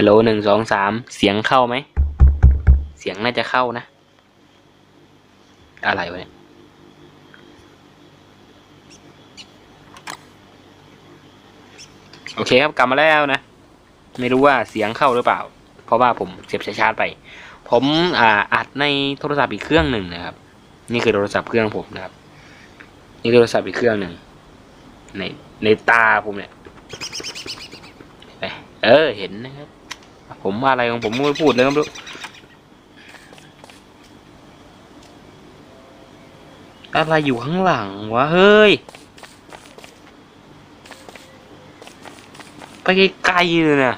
ฮัลโหลหนึ่งสองสามเสียงเข้าไหม งน่าจะเข้านะ อะไรวะเนี่ยโอเคครับกลับมาแล้วนะ ไม่รู้ว่าเสียงเข้าหรือเปล่า เพราะว่าผมเสียบชาร์จไป ผมอ่าอัดในโทรศัพท์อีกเครื่องหนึ่งนะครับ นี่คือโทรศัพท์เครื่องผมนะครับ นี่โทรศัพท์อีกเครื่องหนึ่งในในตาผมเนี่ยเห็นไหมเออเห็นนะครับ ผมอะไรของผมไม่พูดเลยครับลูก อะไรอยู่ข้างหลังวะเฮ้ย ไปไกลๆเลยนะ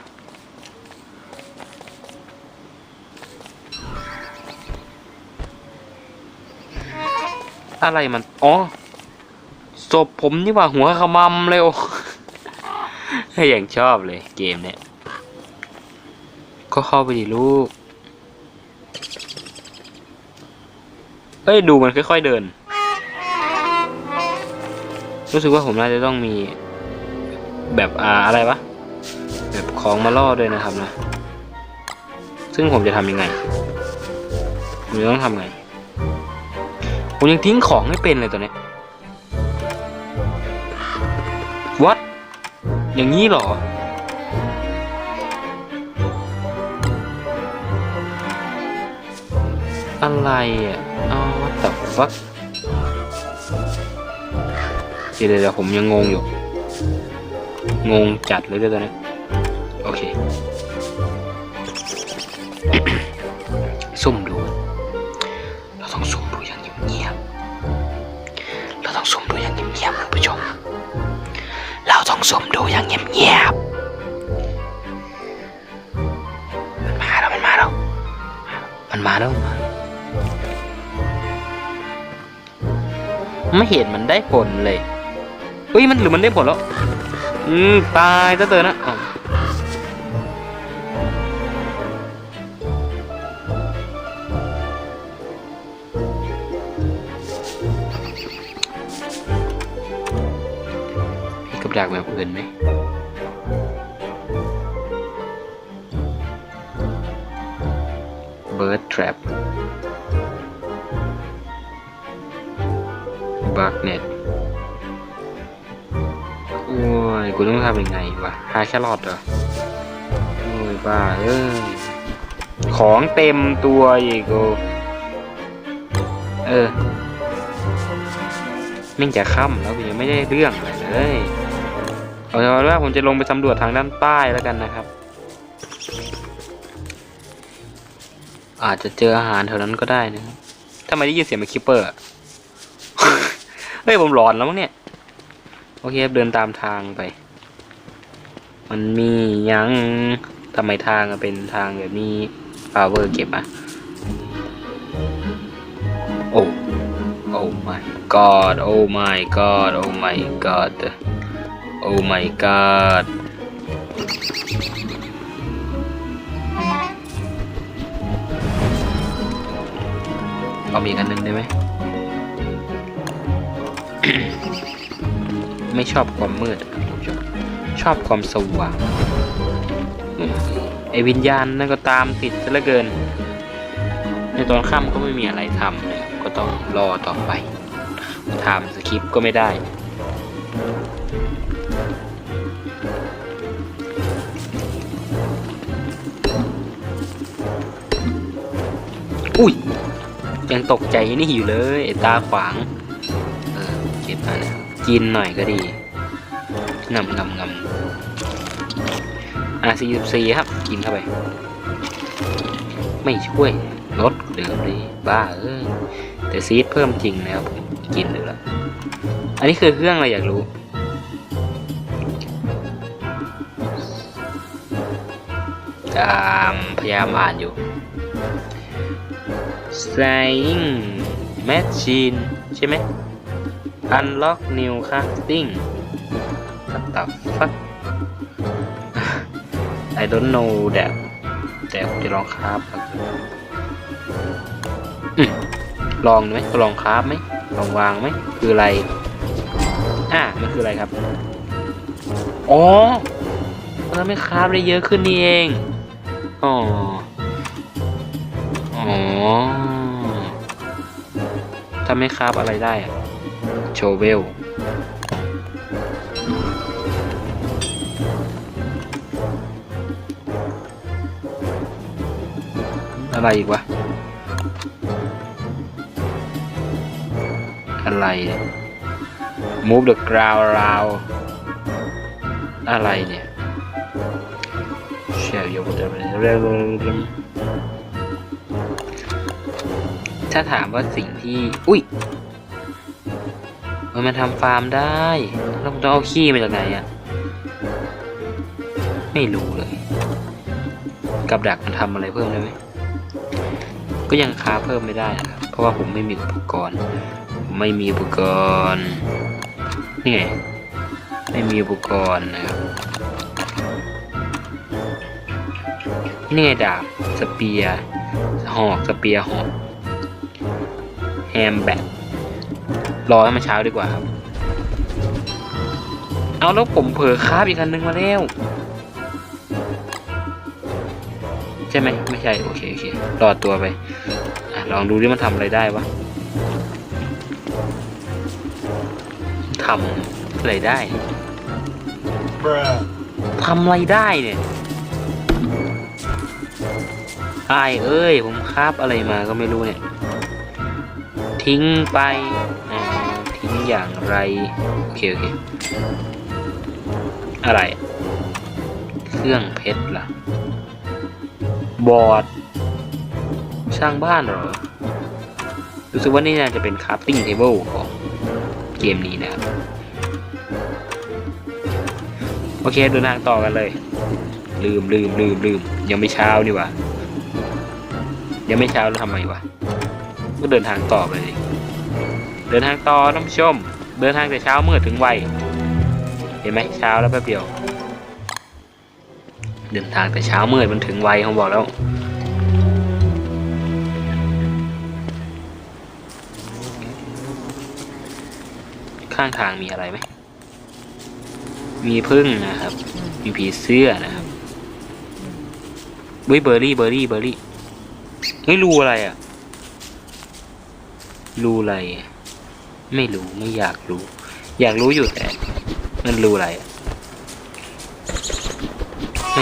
อะไรมัน อ๋อศพผมนี่ว่าหัวขมำเลยโอ้อย่างชอบเลยเกมเนี่ย ก็เข้าไปดิลูก เอ้ย ดูมันค่อยๆเดิน รู้สึกว่าผมน่าจะต้องมีแบบอ่าอะไรวะแบบของมาล่อด้วยนะครับนะ ซึ่งผมจะทำยังไงผมจะต้องทำไง ผมยังทิ้งของไม่เป็นเลยตัวเนี้ย what อย่างนี้หรออะไรอะ อ๋อ what the fuck เดี๋ยวเดี๋ยวผมยังงงอยู่ งงจัดเลยด้วยตอนนี้โอเคซุ่มดู เราต้องซุ่มดูอย่างเงียบๆเราต้องซุ่มดูอย่างเงียบๆคุณผู้ชม เราต้องซุ่มดูอย่างเงียบๆมันมาแล้วมันมาแล้วมันมาแล้วมาไม่เห็นมันได้ผลเลย เฮ้ยมันหรือมันได้ผลแล้ว อืม ตายซะเตอนะกับดักแบบอื่นไหมเบิร์ดทร p ทำยังไงวะหาแครอทเหรอโอ้ยบ้าเอ้ยของเต็มตัวอีกกูเออม่งจะค่ำแล้วยังไม่ได้เรื่องอะไรเลยเอาเป็นว่าผมจะลงไปสำรวจทางด้านใต้แล้วกันนะครับ อาจจะเจออาหารแถวนั้นก็ได้นะครับถ้าไม่ได้ยินเสียงมันคิปเปอร์เฮ้ยผมหลอนแล้วมั้งเนี่ย โอเคเดินตามทางไป มันมียังทำไมทางเป็นทางแบบนี้พาวเวอร์เก็บอะ โอ้โอ้ my god โอ้ my god โอ้ my god โอ้ my god เอามีกันหนึงได้ไหม ไม่ชอบความมืดครับผมชอบ ชอบความสว่างไอวิญญาณนั่นก็ตามติดซะเหลือเกิน ในตอนค่ำก็ไม่มีอะไรทำก็ต้องรอต่อไปทำสคริปต์ก็ไม่ได้ อุ้ย ยังตกใจนี่อยู่เลยไอตาขวาง เออเก็บมาแล้วกินหน่อยก็ดีงำงำงำ อะสี่สี่ครับ กินเข้าไป ไม่ช่วยลดเดิมเลยบ้าเอ้ยแต่ซีดเพิ่มจริงนะครับผมกินเลยละอันนี้คือเครื่องอะไรอยากรู้ ตามพยายามอ่านอยู่ Flying Machine ใช่ไหม Unlock New Crafting What the fuck don't know that แต่ผมจะลองคราฟครับลองไหมลองคราฟไหมลองวางไหมคืออะไรอะมันคืออะไรครับ อ๋อทำให้คราฟได้เยอะขึ้นนี่เองอ๋ออ๋อทำให้คราฟอะไรได้อะโชเวล อะไรอีกวะ อะไรเนี่ย move the ground around อะไรเนี่ย share your ถ้าถามว่าสิ่งที่ อุ้ยมันมาทำฟาร์มได้แล้วผมต้องเอาขี้มาจากไหนอะไม่รู้เลย กับดักมันทำอะไรเพิ่มได้ไหม ก็ยังค้าเพิ่มไม่ได้นะครับ เพราะว่าผมไม่มีอุปกรณ์ ไม่มีอุปกรณ์ นี่ไง ไม่มีอุปกรณ์นะครับ นี่ไงดาบ สเปียร์หอก สเปียร์หอก แฮมแบกรอให้มันเช้าดีกว่าครับ เอาแล้วผมเผลอคาบอีกคันนึงมาแล้ว ใช่ไหมไม่ใช่โอเคโอเครอดตัวไปอะลองดูดิมันทำอะไรได้วะทำอะไรได้ Bruh. ทำอะไรได้เนี่ยไอายเอ้ย ผมคาบอะไรมาก็ไม่รู้เนี่ย ทิ้งไปอ่าทิ้งอย่างไร โอเคโอเค อะไร เครื่องเพชรล่ะ บอร์ด สร้างบ้านเหรอ รู้สึกว่านี่น่าจะเป็น crafting table ของเกมนี้นะครับ โอเคเดินทางต่อกันเลย ลืมลืมลืมลืมยังไม่เช้านี่ว่ายังไม่เช้าแล้วทำไมวะก็เดินทางต่อไปเลยเดินทางต่อท่านผู้ชม เดินทางแต่เช้ามืดถึงไวเห็นไหมเช้าแล้วแป๊บเดียว เดินทางแต่เช้ามืดมันถึงไวเขาบอกแล้วข้างทางมีอะไรไหม มีพึ่งนะครับ มีผีเสื้อนะครับเฮ้ยเบอร์รี่เบอร์รี่เบอร์รี่ เฮ้ยรูอะไรอะรูอะไร ไม่รู้ไม่อยากรู้ อยากรู้อยู่แต่มันรูอะไรอะ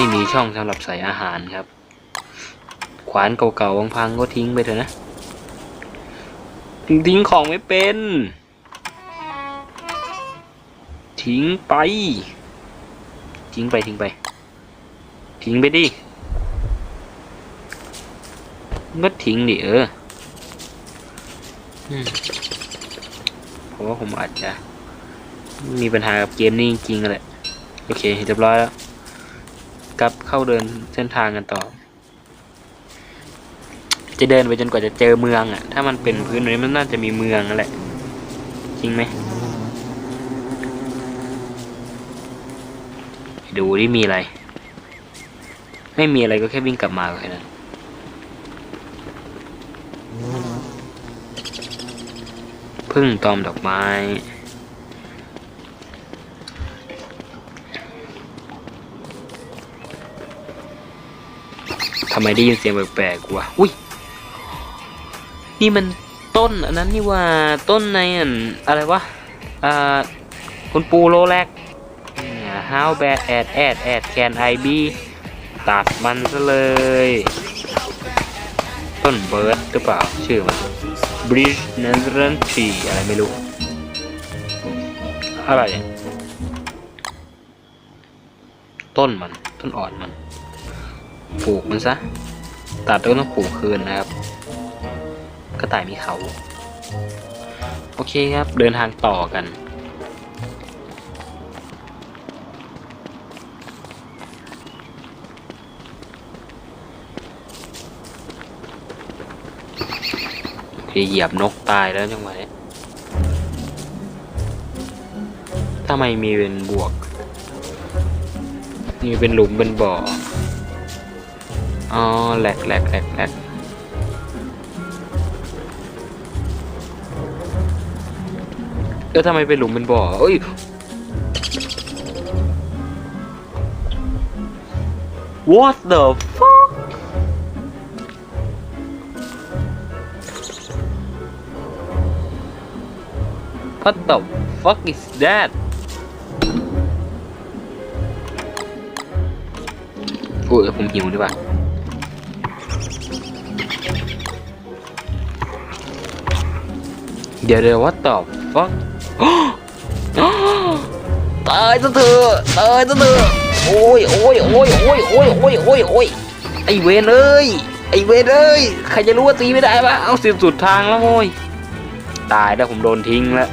ไม่มีช่องสำหรับใส่อาหารครับ ขวานเก่าๆพังๆก็ทิ้งไปเถอะนะ ทิ้งของไม่เป็น ทิ้งไป ทิ้งไปทิ้งไป ทิ้งไปดิก็ทิ้งดิเออเพราะว่าผมอาจจะมีปัญหากับเกมนี้จริงๆแหละ โอเคเรียบร้อยแล้ว กลับเข้าเดินเส้นทางกันต่อ จะเดินไปจนกว่าจะเจอเมืองอะ ถ้ามันเป็นพื้นนี้มันน่าจะมีเมืองนั่นแหละ จริงไหมดูที่มีอะไร ไม่มีอะไรก็แค่วิ่งกลับมาแค่นั้นพึ่งตอมดอกไม้ ทำไมได้ยินเสียงแปลกๆวะอุ้ยนี่มันต้นอันนั้นนี่ว่าต้นในอันอะไรวะอ่าคุณปูโลแรก How bad at at at can I be ตัดมันซะเลย ต้นเบิร์ดหรือเปล่า ชื่อมัน Bridge n a t h a n Tree อะไรไม่รู้ อะไร ต้นมัน ต้นอ่อนมัน ปลูกมันซะตัดแล้วก็ต้องปลูกคืนนะครับ กระต่ายมีเขา โอเคครับเดินทางต่อกัน เหยียบนกตายแล้วจังหวะนี้ทำไมมีเป็นบวก มีเป็นหลุมเป็นบ่อ อ๋อแหลกแหลกแหลกแหลกเออทำไมเป็นหลุมเป็นบ่อเอ้ย What the fuck พั What the fuck is that โอ้ยผมหิวดีกว่า เดี๋ยวเดี๋ยว what the fuck ตายซะเถอะตายซะเถอะโอ้ยโอ้ยโอ้ยโอ้ยโอ้ยโอ้ยโอ้ยโอ้ยไอเวนเอ้ยไอเวนเอ้ยใครจะรู้ว่าตีไม่ได้ปะเอาสิสุดทางแล้วโอ้ยตายแล้วผมโดนทิ้งแล้ว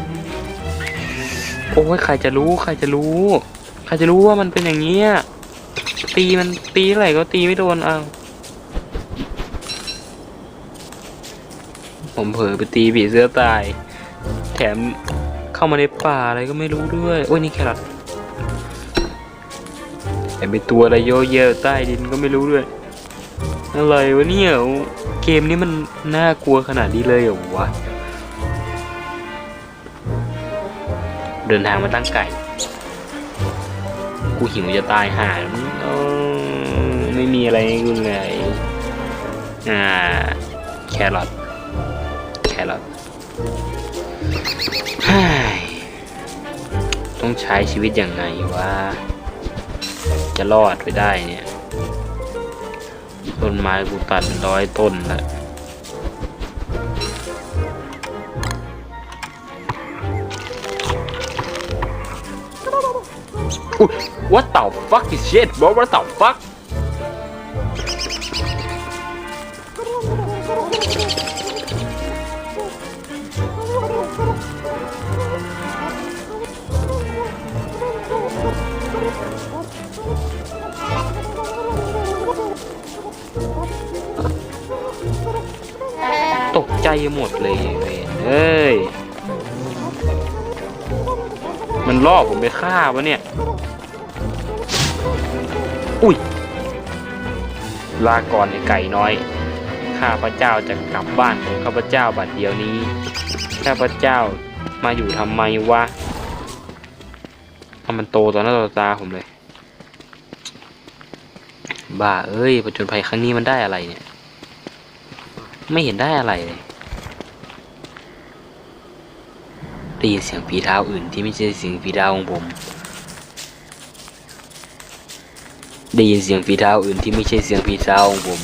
โอ้ยใครจะรู้ใครจะรู้ ใครจะรู้ว่ามันเป็นอย่างเงี้ยตีมันตีเท่าไหร่ก็ตีไม่โดนเอาผมเผลอไปตีผีเสื้อตาย แถมเข้ามาในป่าอะไรก็ไม่รู้ด้วย โอ้ยนี่แครอทแถมเป็นตัวอะไรโยเยอะใต้ดินก็ไม่รู้ด้วย อะไรวะเนี่ยเกมนี้มันน่ากลัวขนาดนี้เลยเหรอวะ เดินทางมาตั้งไก่ กูหิวจะตายห่าไม่มีอะไรให้กูเลย อ่า แครอท แครอท ต้องใช้ชีวิตยังไงวะจะรอดไปได้เนี่ย ต้นไม้กูตัดเป็นร้อยต้นแล้วอุ๊ย What the fuck is shit bro What the fuck หมดเลยเว้ยเอ้ย มันล่อผมไปฆ่าวะเนี่ย อุ้ย ลาก่อนไอ้ไก่น้อย ข้าพระเจ้าจะกลับบ้านของข้าพระเจ้าบัดเดียวนี้ ข้าพระเจ้ามาอยู่ทำไมวะทำมันโตต่อหน้าต่อตาผมเลย บ้าเอ้ยผจญภัยครั้งนี้มันได้อะไรเนี่ย ไม่เห็นได้อะไรเลย ได้ยินเสียงฝีเท้าอื่นที่ไม่ใช่เสียงฝีเท้าของผม ได้ยินเสียงฝีเท้าอื่นที่ไม่ใช่เสียงฝีเท้าของผม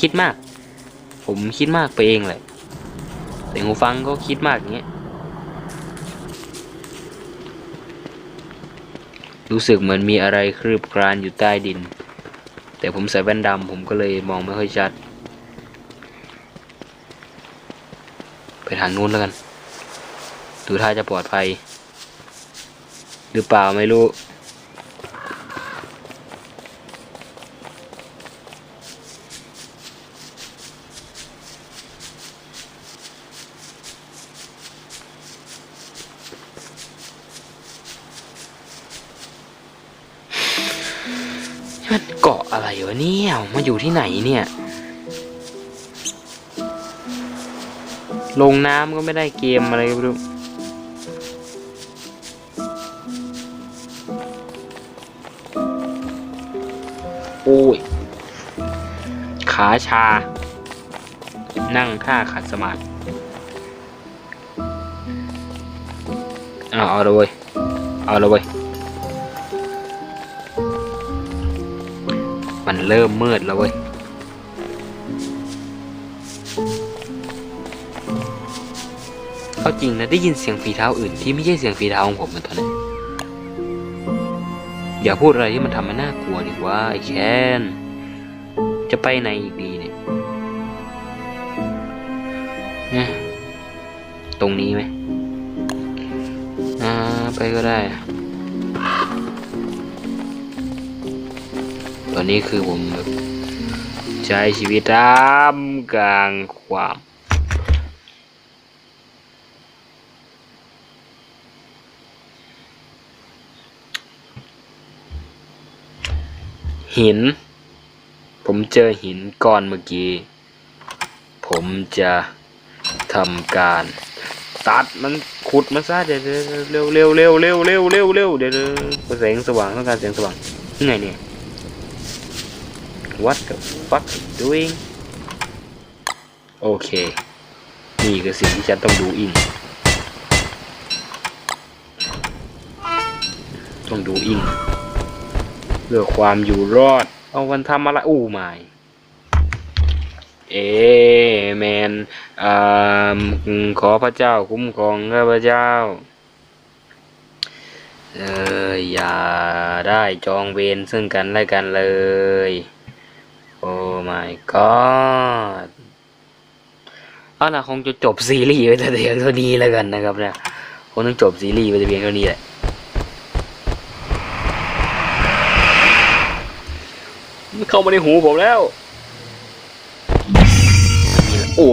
คิดมาก ผมคิดมากไปเองแหละแต่หูฟังก็คิดมากอย่างเงี้ย รู้สึกเหมือนมีอะไรคลืบคลานอยู่ใต้ดิน แต่ผมใส่แว่นดำผมก็เลยมองไม่ค่อยชัด ไป ทางนู้นแล้วกันดูท่าจะปลอดภัย หรือเปล่าไม่รู้ มันเกาะอะไรวะเนี่ยมาอยู่ที่ไหนเนี่ย ลงน้ำก็ไม่ได้เกมอะไรก็ไม่รู้โอ้ย ขาชา นั่งท่าขัดสมาธิเอาเอาเลยเอาเลยมันเริ่มมืดแล้วเว้ย เอาจริงนะได้ยินเสียงฝีเท้าอื่นที่ไม่ใช่เสียงฝีเท้าของผมมือนตอนนี้อย่าพูดอะไรที่มันทำให้น่ากลัวดิว่าไอ้แคนจะไปไหนอีกดีเนี่ยตรงนี้ไหมอ่าไปก็ได้ ตอนนี้คือผมใช้ชีวิตท่ามกลางความ หิน ผมเจอหินก้อนเมื่อกี้ ผมจะทำการตัดมันขุดมันซะเดี๋ยวเร็วเร็วเร็วเร็วเร็วเร็วเร็วเดี๋ยวแสงสว่างต้องการแสงสว่างยังไงเนี่ย What the fuck doing โอเค นี่คือสิ่งที่ฉันต้องดูอิง ต้องดูอิง พื่อความอยู่รอด เอาวันทำอะไรอู้ไม่เอแมนอ่าขอพระเจ้าคุ้มครองข้าพเจ้า เอออย่าได้จองเวรซึ่งกันและกันเลย โอ้ my god เอาล่ะคงจะจบซีรีส์ไว้แต่เพียงเท่านี้แล้วกันนะครับเนี่ยคงต้องจบซีรีส์ไว้แต่เพียงเท่านี้แหละ มัน เข้ามาในหูผมแล้ว โอ้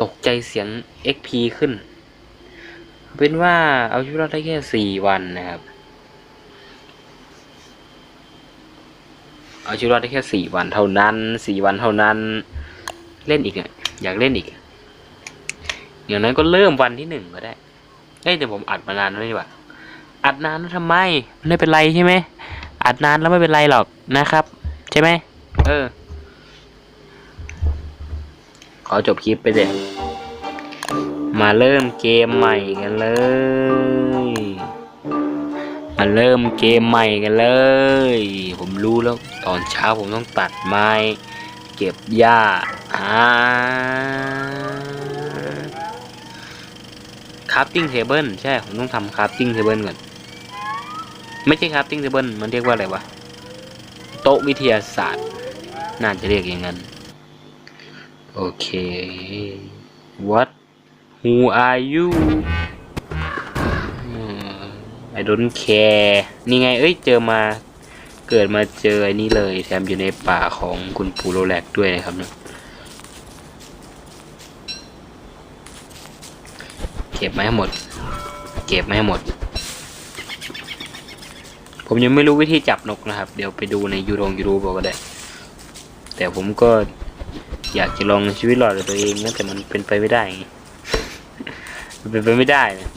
ตกใจเสียง XP ขึ้น เป็นว่าเอาชีวิตรอดได้แค่สี่วันนะครับ เอาชีวิตรอดได้แค่สี่วันเท่านั้นสี่วันเท่านั้น เล่นอีกอะอยากเล่นอีกอย่างนั้นก็เริ่มวันที่หนึ่งก็ได้ เอ้ยแต่ผมอัดมานานแล้วนี่หว่าอัดนานแล้วทำไมไม่เป็นไรใช่ไหมอัดนานแล้วไม่เป็นไรหรอกนะครับ ใช่ไหมเออ ขอจบคลิปไปเด็มาเริ่มเกมใหม่กันเลย มาเริ่มเกมใหม่กันเลย ผมรู้แล้วตอนเช้าผมต้องตัดไม้ เก็บหญ้าอ่า คราฟติ้งเทเบิลใช่ ผมต้องทำคราฟติ้งเทเบิลก่อน ไม่ใช่คราฟติ้งเทเบิลมันเรียกว่าอะไรวะ โต๊ะวิทยาศาสตร์ น่าจะเรียกอย่างนั้น โอเค what who are you อืม I don't care นี่ไง เอ้ย เจอมา เกิดมาเจอไอ้นี่เลย แถมอยู่ในป่าของคุณปูโรแลกด้วยนะครับเนี่ย ก็บมาให้หมด เก็บมาให้หมด ผมยังไม่รู้วิธีจับนกนะครับ เดี๋ยวไปดูในยูทงยูทูบก็ได้ แต่ผมก็อยากจะลองชีวิตรอดตัวเองนะแต่มันเป็นไปไม่ได้ไงมันเป็นไปไม่ได้นะ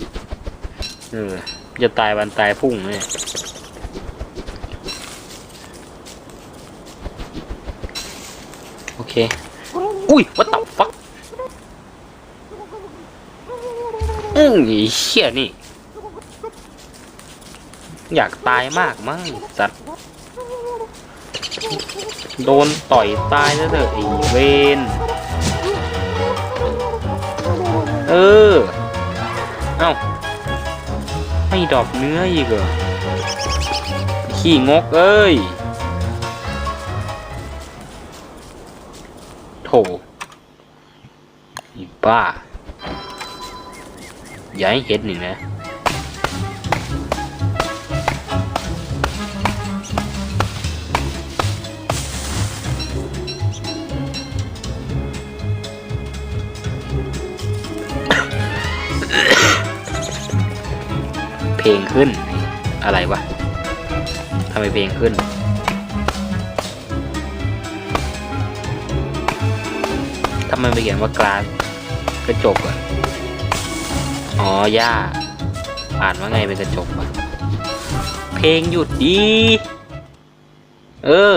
เออจะตายวันตายพุ่งเนี่ยโอเค อุ้ย what the fuck อื มไอ้เชี่ยนี่ อยากตายมากมั้งสัตว์โดนต่อยตายแล้วเถอะไอ้เวนเออ เอ้าให้ดอกเนื้ออีกเหรอขี้งกเอ้ยโถอีบ้า อย่าให้เห็นหนึ่งนะเพลงขึ้นอะไรวะทำไมเพลงขึ้นทำไมไปเขียนว่ากลาสกระจกอะ อ๋อย่า อ่านว่าไงเป็นกระจกวะเพลงหยุดดี เออ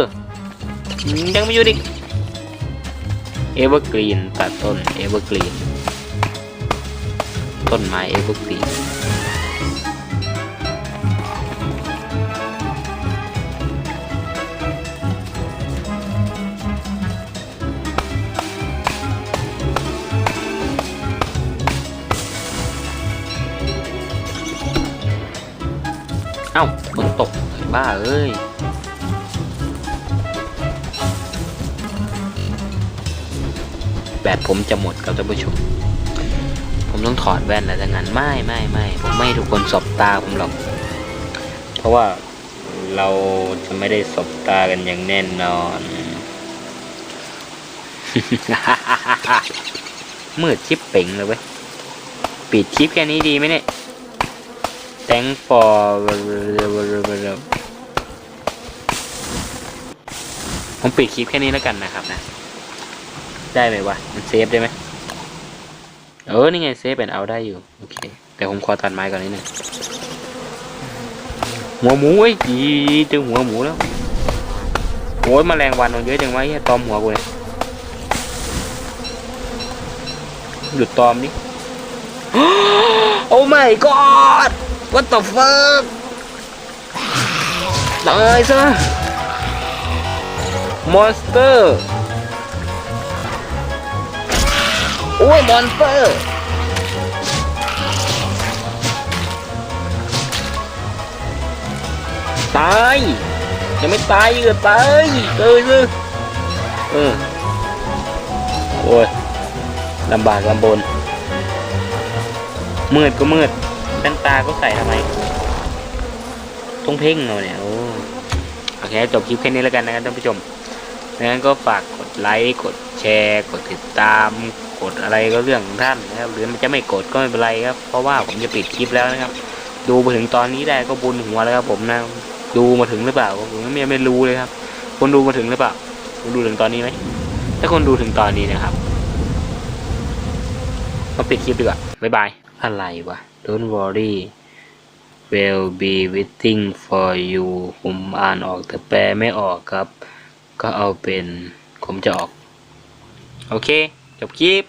ยังไม่หยุดอีกเอเวอร์กรีนตัดต้นเอเวอร์กรีนต้นไม้เอเวอร์กรีน เอ้าฝนตกบ้าเอ้ยแบตผมจะหมดครับท่านผู้ชม ผมต้องถอดแว่นแล้วดังนั้นไม่ไม่ไม่ผมไม่ทุกคนสบตาผมหรอก เพราะว่าเราจะไม่ได้สบตากันอย่างแน่นอน มืดชิปเป่งเลยเว้ย ปิดคลิปแค่นี้ดีไหมเนี่ย thank for ผมปิดคลิปแค่นี้แล้วกันนะครับนะ ได้ไหมวะ มันเซฟได้ไหมเออ นี่ไงเซฟเป็นเอาได้อยู่ โอเค แต่ผมขอตัดไม้ก่อนนิดนึงหัวหมูเอ้ยดีเจอหัวหมูแล้ว โอ้ยแมลงวันมันเยอะจังวะตอมหัวกูเลยหยุดตอมดิโอ้ my god what the fuck ตายซะ monster โอ้ย monster ตายยังไม่ตายอีกเหรอตายเอ้ยเออเออโอ้ยลำบากลำบนมืดก็มืด แว่นตาก็ใส่ทำไมต้องเพ่งเอาเนี่ยโอ้โอเคจบคลิปแค่นี้แล้วกันนะครับท่านผู้ชมงั้นก็ฝากกดไลค์กดแชร์ กดติดตาม กดอะไรก็เรื่องของท่านนะครับหรือมันจะไม่กดก็ไม่เป็นไรครับ เพราะว่าผมจะปิดคลิปแล้วนะครับ ดูมาถึงตอนนี้ได้ก็บุญหัวแล้วครับผมนะดูมาถึงหรือเปล่าผมไม่ไม่รู้เลยครับคนดูมาถึงหรือเปล่าคุณดูถึงตอนนี้ไหมถ้าคนดูถึงตอนนี้นะครับมาปิดคลิปดีกว่าบ๊ายบายอะไรวะ Don't worry will be waiting for you ผมอ่านออกแต่แปลไม่ออกครับ ก็เอาเป็นผมจะออก โอเค จบคลิป